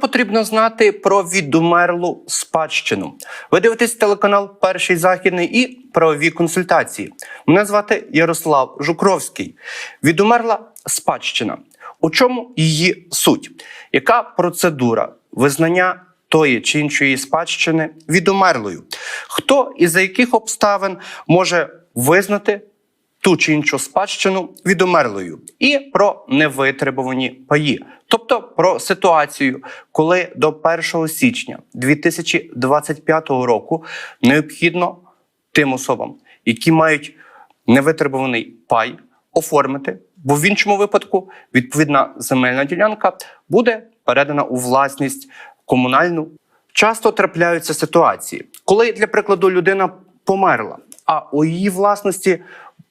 Потрібно знати про відумерлу спадщину? Ви дивитесь телеканал Перший західний і правові консультації. Мене звати Ярослав Жукровський. Відумерла спадщина. У чому її суть? Яка процедура визнання тої чи іншої спадщини відумерлою? Хто і за яких обставин може визнати ту чи іншу спадщину відумерлою, і про невитребувані паї, тобто про ситуацію, коли до 1 січня 2025 року необхідно тим особам, які мають невитребуваний пай, оформити, бо в іншому випадку відповідна земельна ділянка буде передана у власність комунальну. Часто трапляються ситуації, коли, для прикладу, людина померла, а у її власності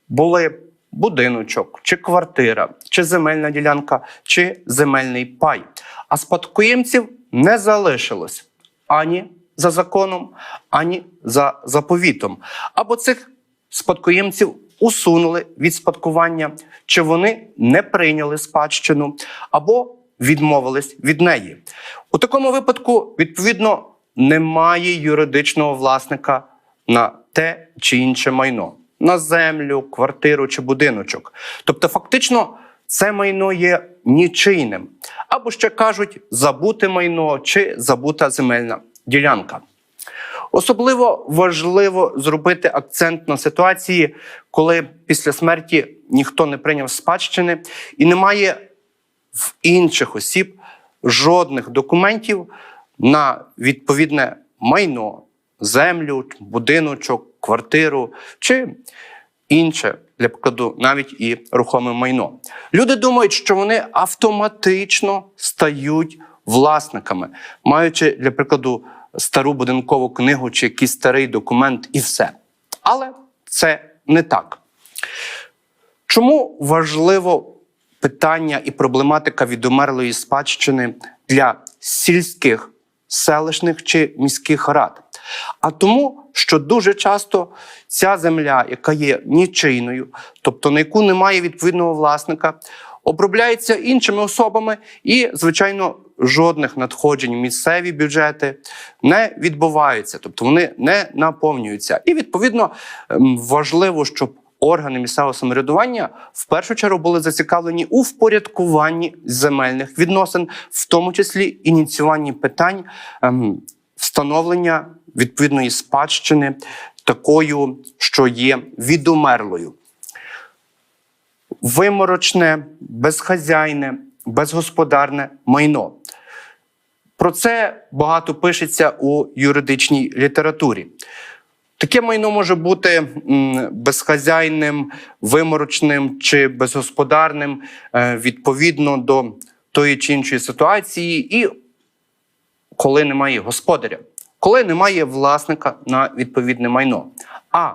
були будиночок, чи квартира, чи земельна ділянка, чи земельний пай. А спадкоємців не залишилось ані за законом, ані за заповітом. Або цих спадкоємців усунули від спадкування, чи вони не прийняли спадщину, або відмовились від неї. У такому випадку, відповідно, немає юридичного власника на те чи інше майно на землю, квартиру чи будиночок. Тобто, фактично, це майно є нічийним. Або ще кажуть, забуте майно чи забута земельна ділянка. Особливо важливо зробити акцент на ситуації, коли після смерті ніхто не прийняв спадщини і немає в інших осіб жодних документів на відповідне майно, землю, будиночок, квартиру чи інше, для прикладу, навіть і рухоме майно. Люди думають, що вони автоматично стають власниками, маючи, для прикладу, стару будинкову книгу чи якийсь старий документ, і все. Але це не так. Чому важливо питання і проблематика відомерлої спадщини для сільських, селищних чи міських рад? А тому, що дуже часто ця земля, яка є нічийною, тобто на яку немає відповідного власника, обробляється іншими особами, і, звичайно, жодних надходжень місцеві бюджети не відбуваються, тобто вони не наповнюються. І відповідно ем, важливо, щоб органи місцевого самоврядування в першу чергу були зацікавлені у впорядкуванні земельних відносин, в тому числі ініціюванні питань ем, встановлення відповідної спадщини такою, що є відумерлою. Виморочне, безхазяйне, безгосподарне майно. Про це багато пишеться у юридичній літературі. Таке майно може бути безхазяйним, виморочним чи безгосподарним е, відповідно до тої чи іншої ситуації, і коли немає господаря, коли немає власника на відповідне майно. А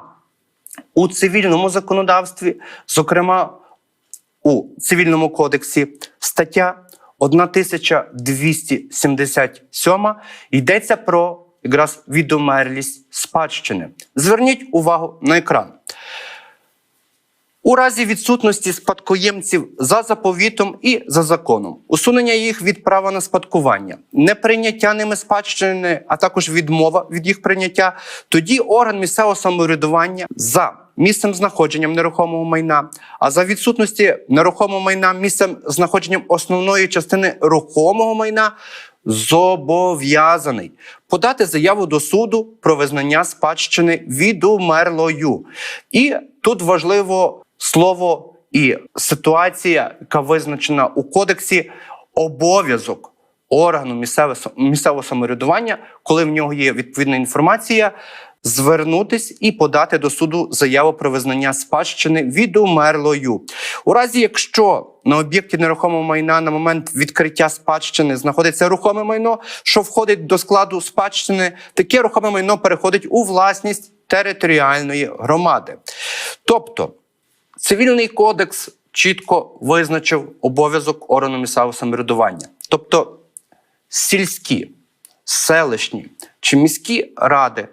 у цивільному законодавстві, зокрема у цивільному кодексі, стаття 1277 йдеться про якраз відомерлість спадщини. Зверніть увагу на екран. У разі відсутності спадкоємців за заповітом і за законом, усунення їх від права на спадкування, неприйняття ними спадщини, а також відмова від їх прийняття, тоді орган місцевого самоврядування за місцем знаходженням нерухомого майна, а за відсутності нерухомого майна місцем знаходженням основної частини рухомого майна зобов'язаний подати заяву до суду про визнання спадщини відумерлою. І тут важливо слово і ситуація, яка визначена у кодексі, обов'язок органу місцевого, місцевого самоврядування, коли в нього є відповідна інформація, звернутись і подати до суду заяву про визнання спадщини відумерлою. У разі, якщо на об'єкті нерухомого майна на момент відкриття спадщини знаходиться рухоме майно, що входить до складу спадщини, таке рухоме майно переходить у власність територіальної громади. Тобто цивільний кодекс чітко визначив обов'язок органу місцевого самоврядування. Тобто сільські, селищні чи міські ради,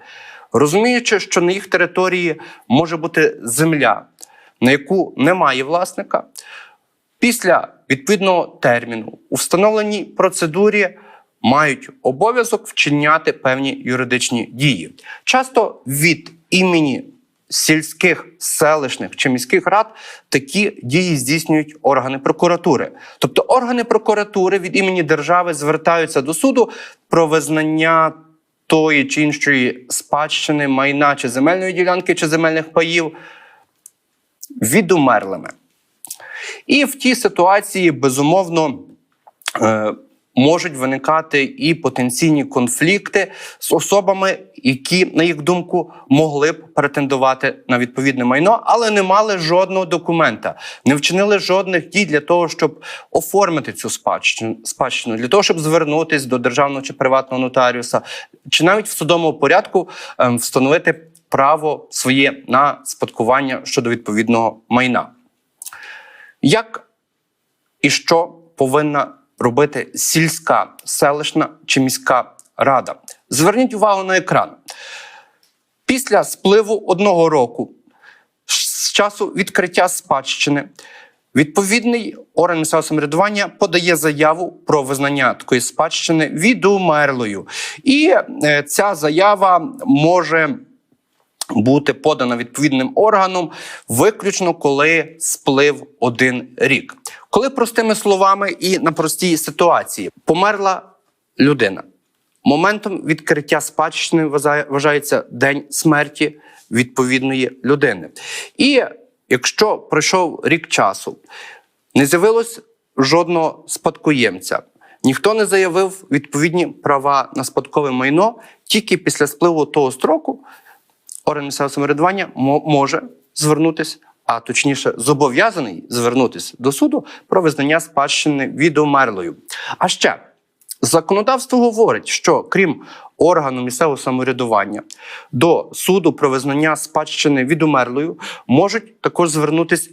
розуміючи, що на їх території може бути земля, на яку немає власника, після відповідного терміну у встановленій процедурі мають обов'язок вчиняти певні юридичні дії. Часто від імені сільських, селищних чи міських рад такі дії здійснюють органи прокуратури. Тобто органи прокуратури від імені держави звертаються до суду про визнання тої чи іншої спадщини, майна чи земельної ділянки чи земельних паїв відумерлими. І в тій ситуації, безумовно, е, можуть виникати і потенційні конфлікти з особами, які, на їх думку, могли б претендувати на відповідне майно, але не мали жодного документа, не вчинили жодних дій для того, щоб оформити цю спадщину, для того, щоб звернутися до державного чи приватного нотаріуса, чи навіть в судовому порядку ем, встановити право своє на спадкування щодо відповідного майна. Як і що повинна робити сільська, селищна чи міська рада? Зверніть увагу на екран. Після спливу одного року з часу відкриття спадщини. Відповідний орган місцевого самоврядування подає заяву про визнання такої спадщини відумерлою. І е, ця заява може бути подана відповідним органом виключно коли сплив один рік. Коли простими словами і на простій ситуації померла людина. Моментом відкриття спадщини вважається день смерті відповідної людини. І якщо пройшов рік часу, не з'явилось жодного спадкоємця, ніхто не заявив відповідні права на спадкове майно, тільки після спливу того строку орган місцевого самоврядування може звернутися, а точніше, зобов'язаний звернутися до суду про визнання спадщини відомерлою. А ще законодавство говорить, що крім органу місцевого самоврядування до суду про визнання спадщини відомерлою можуть також звернутися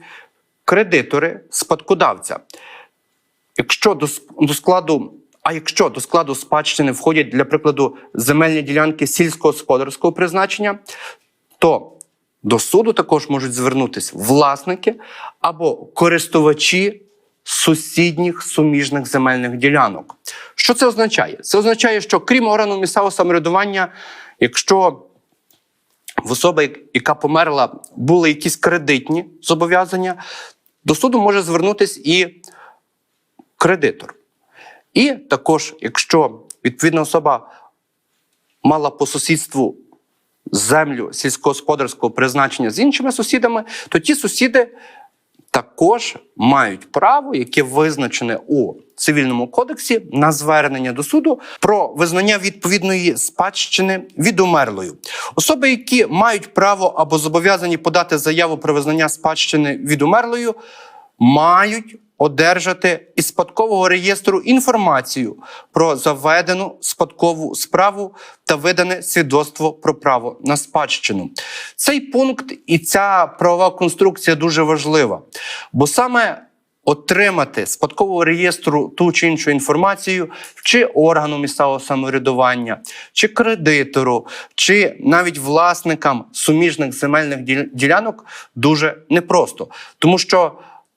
кредитори спадкодавця. Якщо до, до складу, а якщо до складу спадщини входять, для прикладу, земельні ділянки сільськогосподарського призначення, то до суду також можуть звернутися власники або користувачі сусідніх суміжних земельних ділянок. Що це означає? Це означає, що крім органу місцевого самоврядування, якщо в особи, яка померла, були якісь кредитні зобов'язання, до суду може звернутися і кредитор. І також, якщо відповідна особа мала по сусідству землю сільськогосподарського призначення з іншими сусідами, то ті сусіди також мають право, яке визначене у цивільному кодексі, на звернення до суду про визнання відповідної спадщини відумерлою. Особи, які мають право або зобов'язані подати заяву про визнання спадщини відумерлою, мають одержати із спадкового реєстру інформацію про заведену спадкову справу та видане свідоцтво про право на спадщину. Цей пункт і ця правова конструкція дуже важлива, бо саме отримати спадкового реєстру ту чи іншу інформацію чи органу місцевого самоврядування, чи кредитору, чи навіть власникам суміжних земельних діл- ділянок дуже непросто, тому що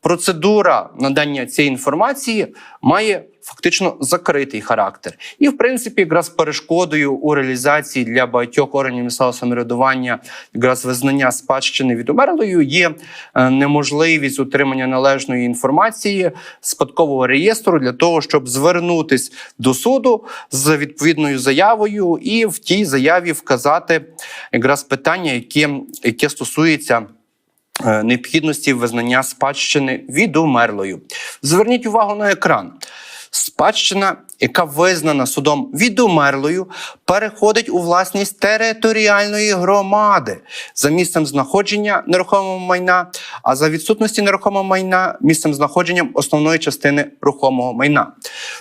процедура надання цієї інформації має фактично закритий характер. І, в принципі, якраз перешкодою у реалізації для багатьох органів місцевого самоврядування, якраз визнання спадщини відомерлою є е, неможливість отримання належної інформації спадкового реєстру для того, щоб звернутись до суду з відповідною заявою, і в тій заяві вказати якраз питання, яке, яке стосується необхідності визнання спадщини відумерлою. Зверніть увагу на екран. Спадщина, яка визнана судом відумерлою, переходить у власність територіальної громади за місцем знаходження нерухомого майна, а за відсутності нерухомого майна місцем знаходження основної частини рухомого майна.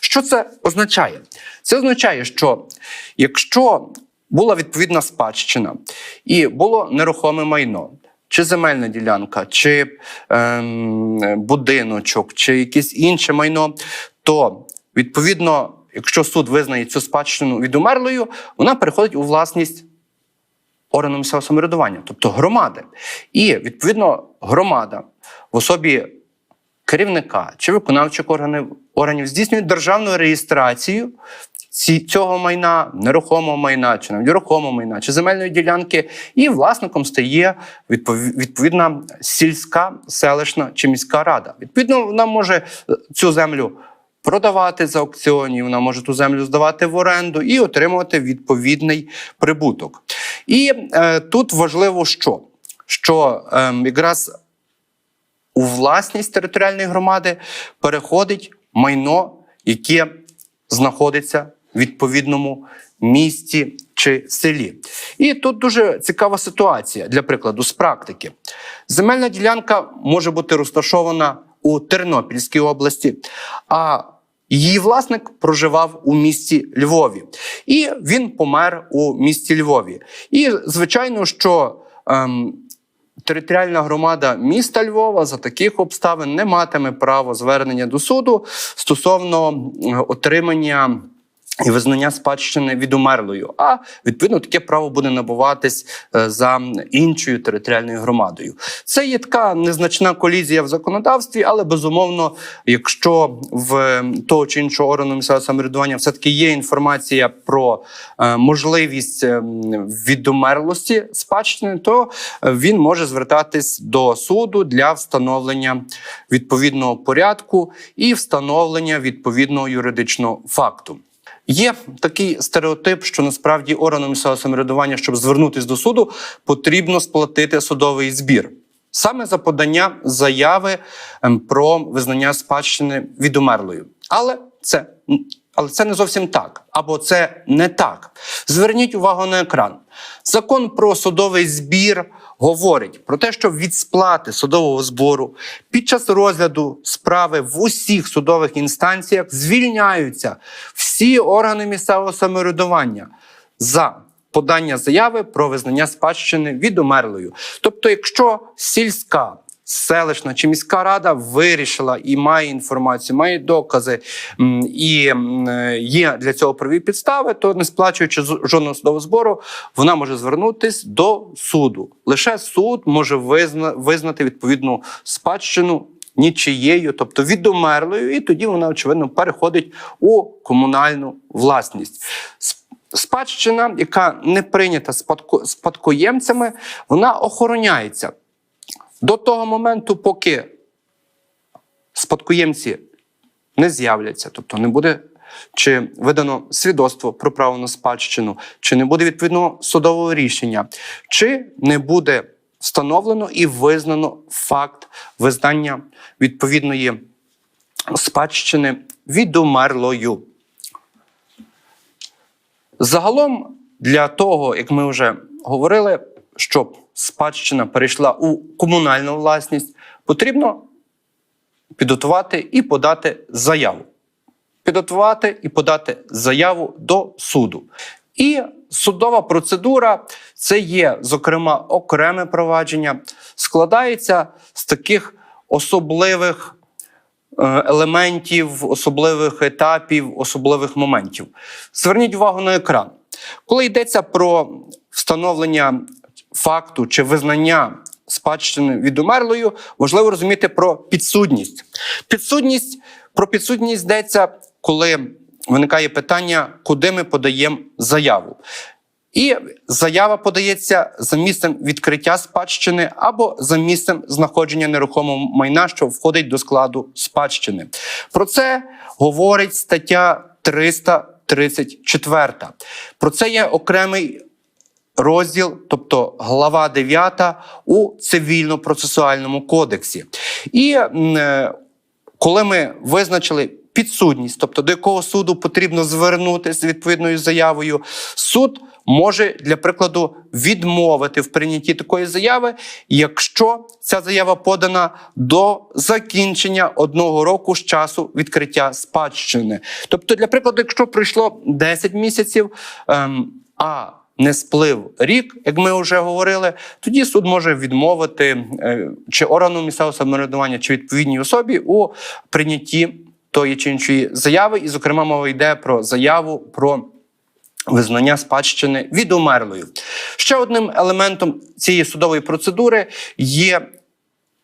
Що це означає? Це означає, що якщо була відповідна спадщина і було нерухоме майно, чи земельна ділянка, чи ем, будиночок, чи якесь інше майно, то відповідно, якщо суд визнає цю спадщину відумерлою, вона переходить у власність органу місцевого самоврядування, тобто громади. І відповідно громада в особі керівника чи виконавчих органів, органів здійснює державну реєстрацію ці, цього майна, нерухомого майна, чи навіть рухомого майна, чи земельної ділянки, і власником стає відповідна сільська, селищна чи міська рада. Відповідно, вона може е, цю землю продавати за аукціоні, вона може ту землю здавати в оренду і отримувати відповідний прибуток. І е, тут важливо, що, що е, якраз у власність територіальної громади переходить майно, яке знаходиться відповідному місті чи селі. І тут дуже цікава ситуація для прикладу з практики. Земельна ділянка може бути розташована у Тернопільській області, а її власник проживав у місті Львові, і він помер у місті Львові. І звичайно, що ем, територіальна громада міста Львова за таких обставин не матиме права звернення до суду стосовно е, отримання. І визнання спадщини відумерлою, а відповідно таке право буде набуватись е, за іншою територіальною громадою. Це є така незначна колізія в законодавстві, але безумовно, якщо в того чи іншого органу місцевого самоврядування все таки є інформація про е, можливість е, відумерлості спадщини, то е, він може звертатись до суду для встановлення відповідного порядку і встановлення відповідного юридичного факту. Є такий стереотип, що насправді органу місцевого самоврядування, щоб звернутися до суду, потрібно сплатити судовий збір. Саме за подання заяви ем, про визнання спадщини відумерлою. Але це, але це не зовсім так. Або це не так. Зверніть увагу на екран. Закон про судовий збір говорить про те, що від сплати судового збору під час розгляду справи в усіх судових інстанціях звільняються всі органи місцевого самоврядування за подання заяви про визнання спадщини від умерлою. Тобто, якщо сільська селищна чи міська рада вирішила і має інформацію, має докази і є для цього праві підстави, то не сплачуючи жодного судового збору, вона може звернутись до суду. Лише суд може визна, визнати відповідну спадщину. Нічиєю, тобто відомерлою, і тоді вона очевидно переходить у комунальну власність. Спадщина, яка не прийнята спадко- спадкоємцями, вона охороняється до того моменту, поки спадкоємці не з'являться, тобто не буде чи видано свідоцтво про право на спадщину, чи не буде відповідного судового рішення, чи не буде встановлено і визнано факт визнання відповідної спадщини відумерлою. Загалом, для того, як ми вже говорили, щоб спадщина перейшла у комунальну власність, потрібно підготувати і подати заяву. Підготувати і подати заяву до суду. І судова процедура це є, зокрема, окреме провадження, складається з таких особливих е, елементів, особливих етапів, особливих моментів. Зверніть увагу на екран. Коли йдеться про встановлення факту чи визнання спадщини відумерлою, важливо розуміти про підсудність. Підсудність про підсудність йдеться, коли виникає питання, куди ми подаємо заяву. І заява подається за місцем відкриття спадщини або за місцем знаходження нерухомого майна, що входить до складу спадщини. Про це говорить стаття 334. Про це є окремий розділ, тобто глава 9 у цивільно-процесуальному кодексі. І е, коли ми визначили підсудність, тобто до якого суду потрібно звернутися з відповідною заявою, суд може для прикладу відмовити в прийнятті такої заяви, якщо ця заява подана до закінчення одного року з часу відкриття спадщини. Тобто, для прикладу, якщо пройшло 10 місяців, ем, а не сплив рік, як ми вже говорили, тоді суд може відмовити е, чи органу місцевого самоврядування, чи відповідній особі у прийнятті тої чи іншої заяви. І, зокрема, мова йде про заяву про визнання спадщини відумерлою. Ще одним елементом цієї судової процедури є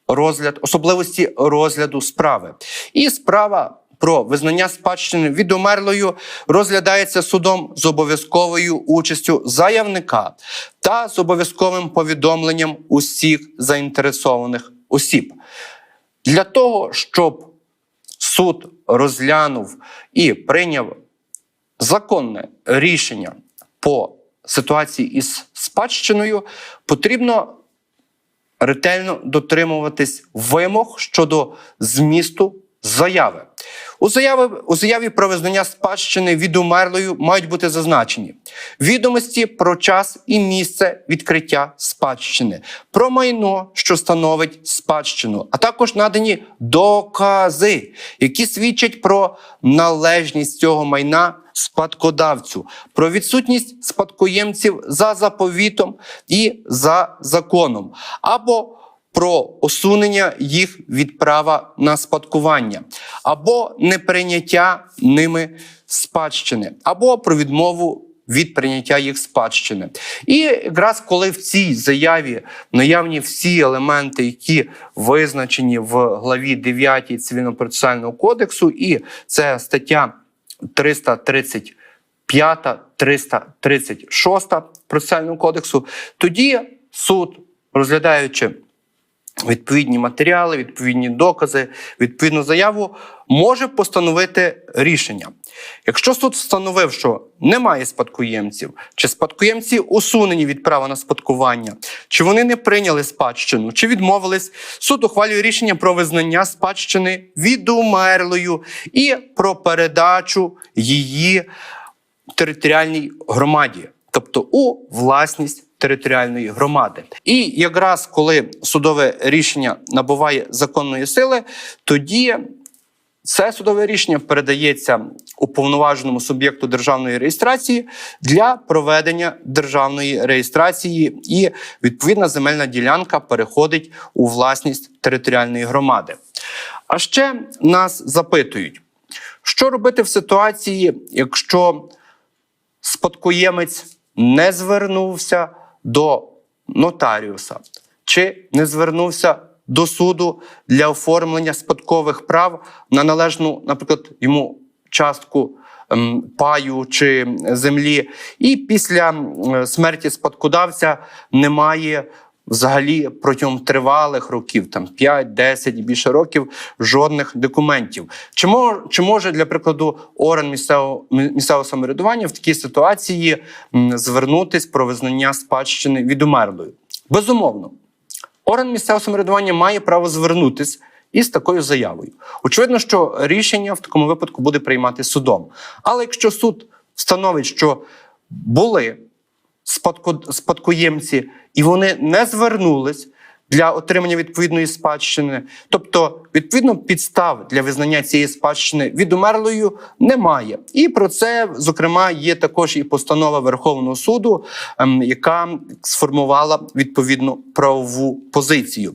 розгляд, особливості розгляду справи. І справа про визнання спадщини відомерлою розглядається судом з обов'язковою участю заявника та з обов'язковим повідомленням усіх заінтересованих осіб. Для того, щоб суд розглянув і прийняв законне рішення по ситуації із спадщиною, потрібно ретельно дотримуватись вимог щодо змісту заяви. У заяві, у заяві про визнання спадщини відумерлою мають бути зазначені відомості про час і місце відкриття спадщини, про майно, що становить спадщину, а також надані докази, які свідчать про належність цього майна спадкодавцю, про відсутність спадкоємців за заповітом і за законом, або про усунення їх від права на спадкування, або неприйняття ними спадщини, або про відмову від прийняття їх спадщини. І якраз коли в цій заяві наявні всі елементи, які визначені в главі 9 Цивільно-процесуального кодексу, і це стаття 335, 336 процесуального кодексу, тоді суд, розглядаючи відповідні матеріали, відповідні докази, відповідну заяву, може постановити рішення. Якщо суд встановив, що немає спадкоємців, чи спадкоємці усунені від права на спадкування, чи вони не прийняли спадщину, чи відмовились, суд ухвалює рішення про визнання спадщини відумерлою і про передачу її територіальній громаді, тобто у власність територіальної громади. І якраз коли судове рішення набуває законної сили, тоді це судове рішення передається уповноваженому суб'єкту державної реєстрації для проведення державної реєстрації, і відповідна земельна ділянка переходить у власність територіальної громади. А ще нас запитують, що робити в ситуації, якщо спадкоємець не звернувся до нотаріуса чи не звернувся до суду для оформлення спадкових прав на належну, наприклад, йому частку ем, паю чи землі, і після смерті спадкодавця немає. Взагалі протягом тривалих років, там 5, 10 і більше років, жодних документів. Чи може, чи може для прикладу орган місцевого місцевого самоврядування в такій ситуації звернутись про визнання спадщини відумерлою? Безумовно, орган місцевого самоврядування має право звернутись із такою заявою. Очевидно, що рішення в такому випадку буде приймати судом. Але якщо суд встановить, що були спадко- спадкоємці, і вони не звернулись для отримання відповідної спадщини, тобто відповідно підстав для визнання цієї спадщини відумерлою немає. І про це зокрема є також і постанова Верховного суду, ем, яка сформувала відповідну правову позицію.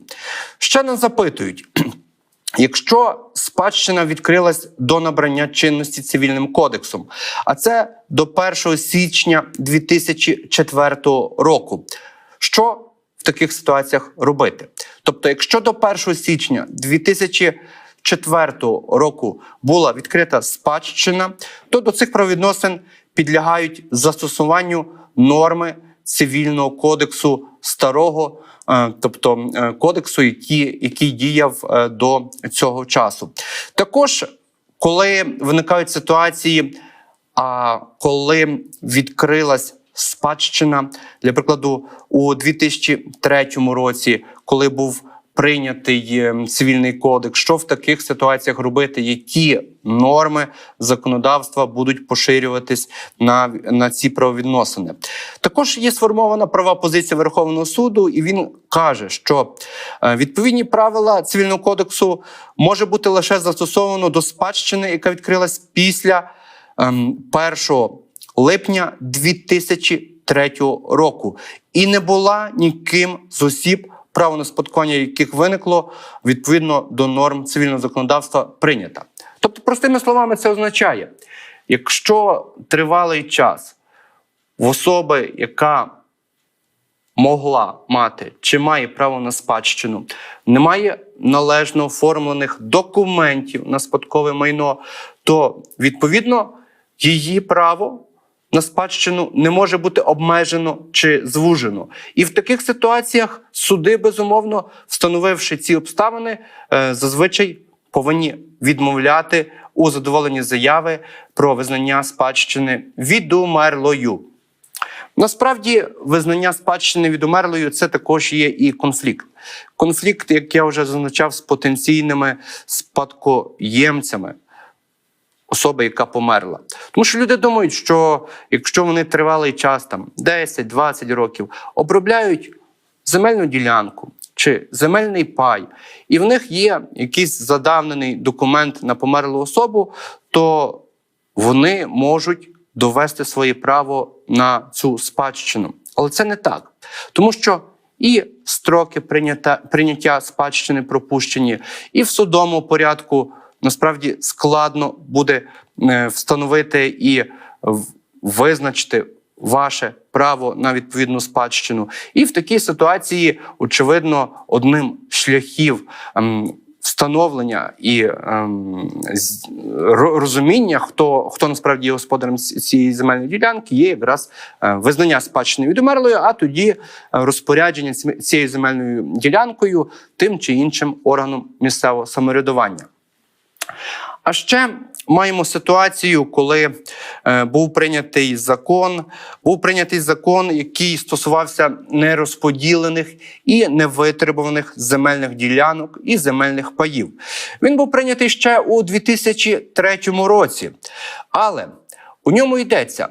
Ще нас запитують. Якщо спадщина відкрилась до набрання чинності цивільним кодексом, а це до 1 січня 2004 року, що в таких ситуаціях робити? Тобто, якщо до 1 січня 2004 року була відкрита спадщина, то до цих правовідносин підлягають застосуванню норми цивільного кодексу старого, е, тобто е, кодексу, який, який діяв е, до цього часу. Також, коли виникають ситуації, а коли відкрилась спадщина, для прикладу, у 2003 році, коли був прийнятий е, цивільний кодекс, що в таких ситуаціях робити, які норми законодавства будуть поширюватись на, на ці правовідносини. Також є сформована права позиція Верховного суду, і він каже, що е, відповідні правила цивільного кодексу може бути лише застосовано до спадщини, яка відкрилась після ем, 1 липня 2003 року, і не була ніким з осіб, право на спадкування яких виникло відповідно до норм цивільного законодавства прийнята. Тобто, простими словами, це означає, якщо тривалий час в особи, яка могла мати чи має право на спадщину, немає належно оформлених документів на спадкове майно, то відповідно її право на спадщину не може бути обмежено чи звужено. І в таких ситуаціях суди, безумовно, встановивши ці обставини, е, зазвичай повинні відмовляти у задоволенні заяви про визнання спадщини відумерлою. Насправді, визнання спадщини відумерлою це також є і конфлікт. Конфлікт, як я вже зазначав, з потенційними спадкоємцями особи, яка померла. Тому що люди думають, що якщо вони тривалий час, там 10-20 років, обробляють земельну ділянку чи земельний пай, і в них є якийсь задавнений документ на померлу особу, то вони можуть довести своє право на цю спадщину. Але це не так. Тому що і строки прийняття, прийняття спадщини пропущені, і в судовому порядку насправді складно буде е, встановити і визначити ваше право на відповідну спадщину. І в такій ситуації, очевидно, одним шляхів. ем, Встановлення і ем, розуміння, хто, хто насправді є господарем цієї земельної ділянки, є якраз е, визнання спадщини відумерлою, а тоді е, розпорядження ці- цією земельною ділянкою тим чи іншим органом місцевого самоврядування. А ще маємо ситуацію, коли е, був прийнятий закон, був прийнятий закон, який стосувався нерозподілених і невитребуваних земельних ділянок і земельних паїв. Він був прийнятий ще у 2003 році, але у ньому йдеться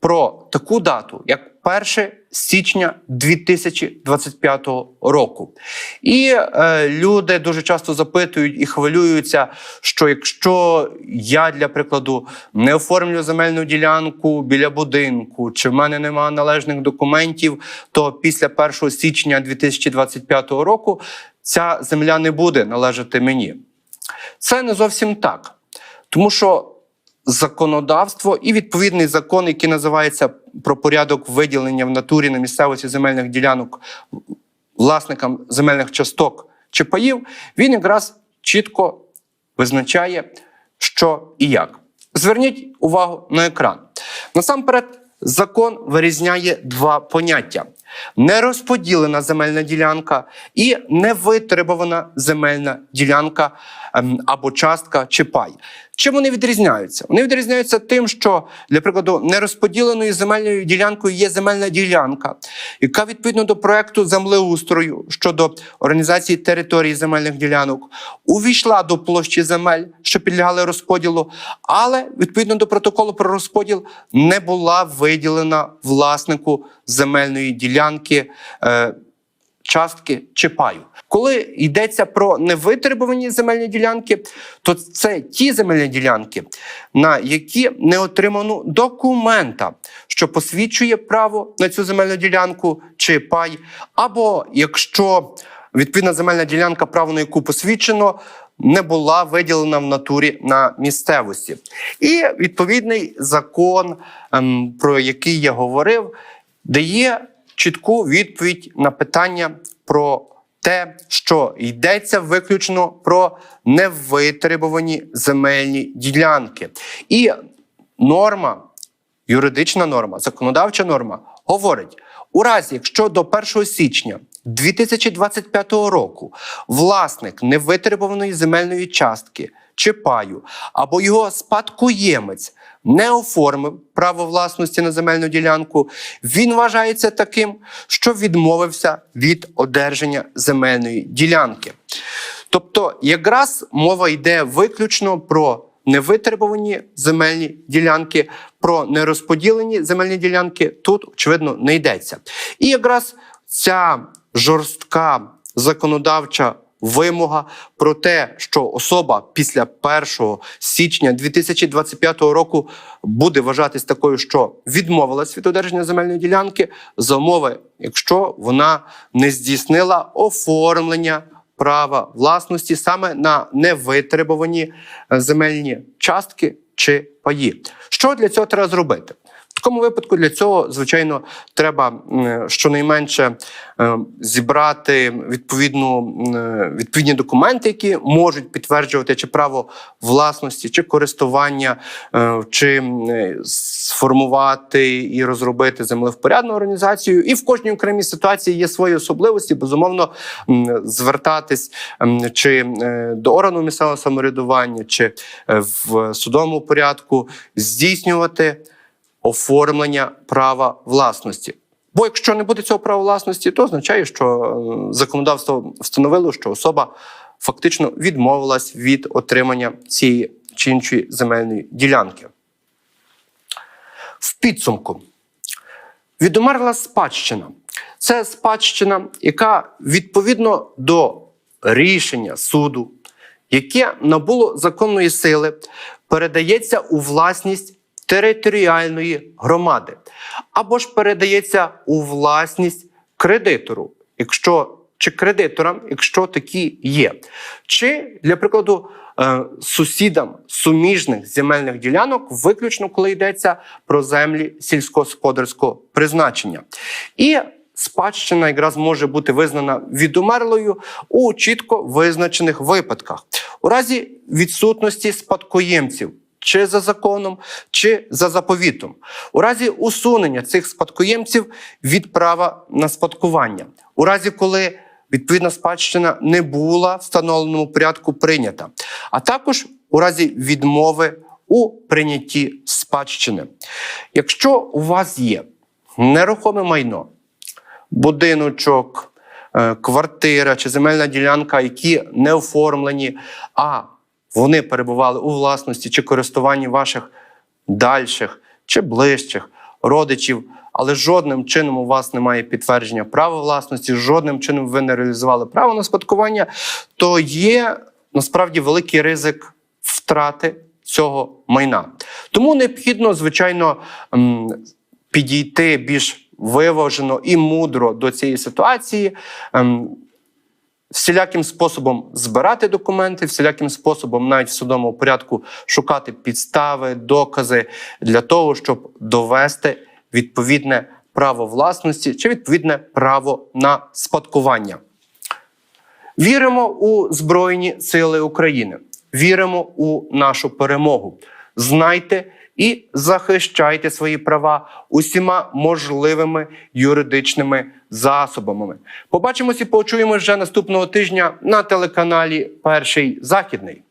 про таку дату, як 1 січня 2025 року. І е, люди дуже часто запитують і хвилюються, що якщо я, для прикладу, не оформлю земельну ділянку біля будинку, чи в мене немає належних документів, то після 1 січня 2025 року ця земля не буде належати мені. Це не зовсім так. Тому що законодавство і відповідний закон, який називається про порядок виділення в натурі на місцевості земельних ділянок власникам земельних часток чи паїв, він якраз чітко визначає, що і як. Зверніть увагу на екран. Насамперед, закон вирізняє два поняття: нерозподілена земельна ділянка і невитребувана земельна ділянка ем, або частка чи пай. Чим вони відрізняються? Вони відрізняються тим, що, для прикладу, нерозподіленою земельною ділянкою є земельна ділянка, яка відповідно до проекту землеустрою щодо організації території земельних ділянок увійшла до площі земель, що підлягали розподілу, але відповідно до протоколу про розподіл не була виділена власнику земельної ділянки. Е, частки чи паю. Коли йдеться про невитребувані земельні ділянки, то це ті земельні ділянки, на які не отримано документа, що посвідчує право на цю земельну ділянку чи пай, або якщо відповідна земельна ділянка, право на яку посвідчено, не була виділена в натурі на місцевості. І відповідний закон, ем, про який я говорив, дає чітку відповідь на питання про те, що йдеться виключно про невитребувані земельні ділянки. І норма, юридична норма, законодавча норма говорить: у разі, якщо до 1 січня 2025 року власник невитребуваної земельної частки чи паю або його спадкоємець не оформив право власності на земельну ділянку, він вважається таким, що відмовився від одержання земельної ділянки. Тобто, якраз мова йде виключно про невитребувані земельні ділянки, про нерозподілені земельні ділянки тут, очевидно, не йдеться. І якраз ця жорстка законодавча вимога про те, що особа після 1 січня 2025 року буде вважатись такою, що відмовилась від одержання земельної ділянки за умови, якщо вона не здійснила оформлення права власності саме на невитребувані е, земельні частки чи паї. Що для цього треба зробити? Такому випадку для цього, звичайно, треба щонайменше е, зібрати відповідну, е, відповідні документи, які можуть підтверджувати чи право власності, чи користування, е, чи сформувати і розробити землевпорядну організацію. І в кожній окремій ситуації є свої особливості. Безумовно, звертатись чи до органу місцевого самоврядування, чи в судовому порядку здійснювати оформлення права власності. Бо якщо не буде цього права власності, то означає, що законодавство встановило, що особа фактично відмовилась від отримання цієї чи іншої земельної ділянки. В підсумку відомерла спадщина. Це спадщина, яка відповідно до рішення суду, яке набуло законної сили, передається у власність територіальної громади, або ж передається у власність кредитору, якщо чи кредиторам, якщо такі є, чи для прикладу. е, Сусідам суміжних земельних ділянок, виключно коли йдеться про землі сільськогосподарського призначення. І спадщина якраз може бути визнана відумерлою у чітко визначених випадках. У разі відсутності спадкоємців. Чи за законом, чи за заповітом, у разі усунення цих спадкоємців від права на спадкування, у разі коли відповідна спадщина не була в встановленому порядку прийнята, а також у разі відмови у прийнятті спадщини. Якщо у вас є нерухоме майно, будиночок, е, квартира чи земельна ділянка, які не оформлені, а вони перебували у власності чи користуванні ваших дальших чи ближчих родичів, але жодним чином у вас немає підтвердження права власності, жодним чином ви не реалізували право на спадкування, то є насправді великий ризик втрати цього майна. Тому необхідно, звичайно, підійти більш виважено і мудро до цієї ситуації. Всіляким способом збирати документи, всіляким способом, навіть в судовому порядку, шукати підстави, докази для того, щоб довести відповідне право власності чи відповідне право на спадкування. Віримо у Збройні Сили України, віримо у нашу перемогу. Знайте і захищайте свої права усіма можливими юридичними засобами. Побачимось і почуємо вже наступного тижня на телеканалі Перший Західний.